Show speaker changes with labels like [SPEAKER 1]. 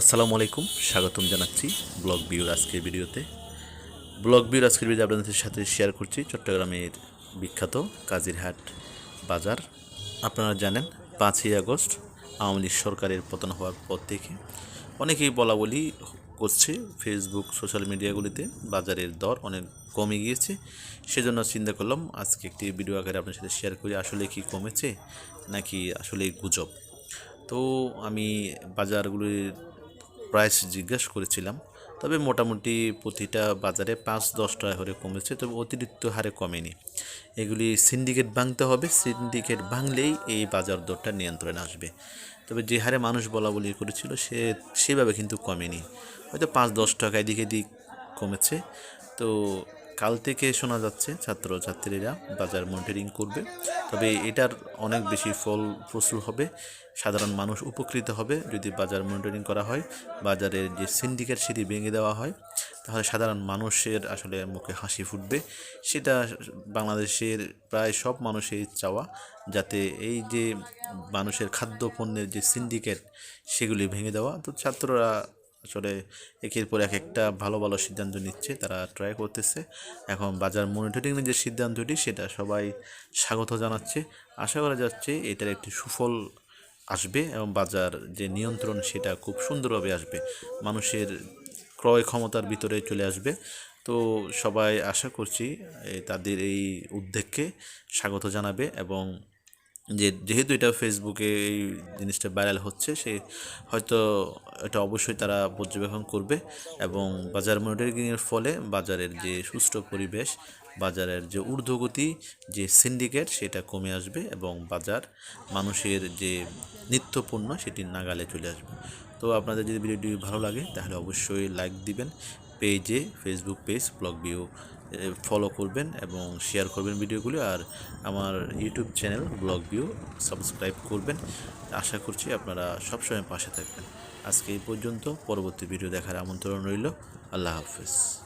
[SPEAKER 1] আসসালামু আলাইকুম, স্বাগতম জানাচ্ছি ব্লগ বিউর আজকের ভিডিওতে। ব্লগ ভিউর আজকের ভিডিও আপনাদের সাথে শেয়ার করছি চট্টগ্রামের বিখ্যাত কাজিরহাট বাজার। আপনারা জানেন, পাঁচই আগস্ট আওয়ামী লীগ সরকারের পতন হওয়ার পর থেকে অনেকেই বলা বলি করছে ফেসবুক সোশ্যাল মিডিয়াগুলিতে বাজারের দর অনেক কমে গিয়েছে। সেজন্য চিন্তা করলাম, আজকে একটি ভিডিও আকারে আপনার সাথে শেয়ার করি, আসলে কি কমেছে নাকি আসলে গুজব। তো আমি বাজারগুলির প্রাইস জিজ্ঞেস করেছিলাম, তবে মোটামুটি প্রতিটা বাজারে পাঁচ দশ টাকা করে কমেছে, তবে অতিরিক্ত হারে কমেনি। এগুলি সিন্ডিকেট ভাঙতে হবে সিন্ডিকেট ভাঙলেই এই বাজার দরটা নিয়ন্ত্রণে আসবে। তবে যে হারে মানুষ বলা বলি করেছিল, সে সেভাবে কিন্তু কমেনি। হয়তো পাঁচ দশ টাকা এদিক এদিক কমেছে, তো কাল থেকে শোনা যাচ্ছে ছাত্রছাত্রীরা বাজার মনিটরিং করবে। তবে এটার অনেক বেশি ফল প্রচুর হবে। সাধারণ মানুষ উপকৃত হবে যদি বাজার মনিটরিং করা হয়। বাজারের যে সিন্ডিকেট সেটি ভেঙে দেওয়া হয়, তাহলে সাধারণ মানুষের আসলে মুখে হাসি ফুটবে। সেটা বাংলাদেশের প্রায় সব মানুষের চাওয়া, যাতে এই যে মানুষের খাদ্যপণ্যের যে সিন্ডিকেট, সেগুলি ভেঙে দেওয়া। তো ছাত্ররা আসলে একের পর এক একটা ভালো ভালো সিদ্ধান্ত নিচ্ছে, তারা ট্রাই করতেছে। এখন বাজার মনিটরিংয়ের যে সিদ্ধান্তটি, সেটা সবাই স্বাগত জানাচ্ছে। আশা করা যাচ্ছে এটার একটি সুফল আসবে এবং বাজার যে নিয়ন্ত্রণ, সেটা খুব সুন্দরভাবে আসবে। মানুষের ক্রয় ক্ষমতার ভিতরে চলে আসবে। তো সবাই আশা করছি তাদের এই উদ্যোগকে স্বাগত জানাবে এবং যে যেহেতু এটা ফেসবুকে এই জিনিসটা ভাইরাল হচ্ছে, সে হয়তো এটা অবশ্যই তারা পর্যবেক্ষণ করবে এবং বাজার মনিটরিংয়ের ফলে বাজারের যে সুষ্ঠু পরিবেশ, বাজারের যে ঊর্ধ্বগতি যে সিন্ডিকেট সেটা কমে আসবে এবং বাজার মানুষের যে নিত্যপণ্য সেটি নাগালে চলে আসবে। তো আপনাদের যদি ভিডিওটি ভালো লাগে, তাহলে অবশ্যই লাইক দিবেন পেজে Facebook page blog view follow করবেন এবং শেয়ার করবেন ভিডিওগুলি আর আমার YouTube channel blog view subscribe করবেন। আশা করছি আপনারা সবসময় পাশে থাকবেন। আজকে এই পর্যন্ত, পরবর্তী ভিডিও দেখার আমন্ত্রণ রইল। আল্লাহ হাফেজ।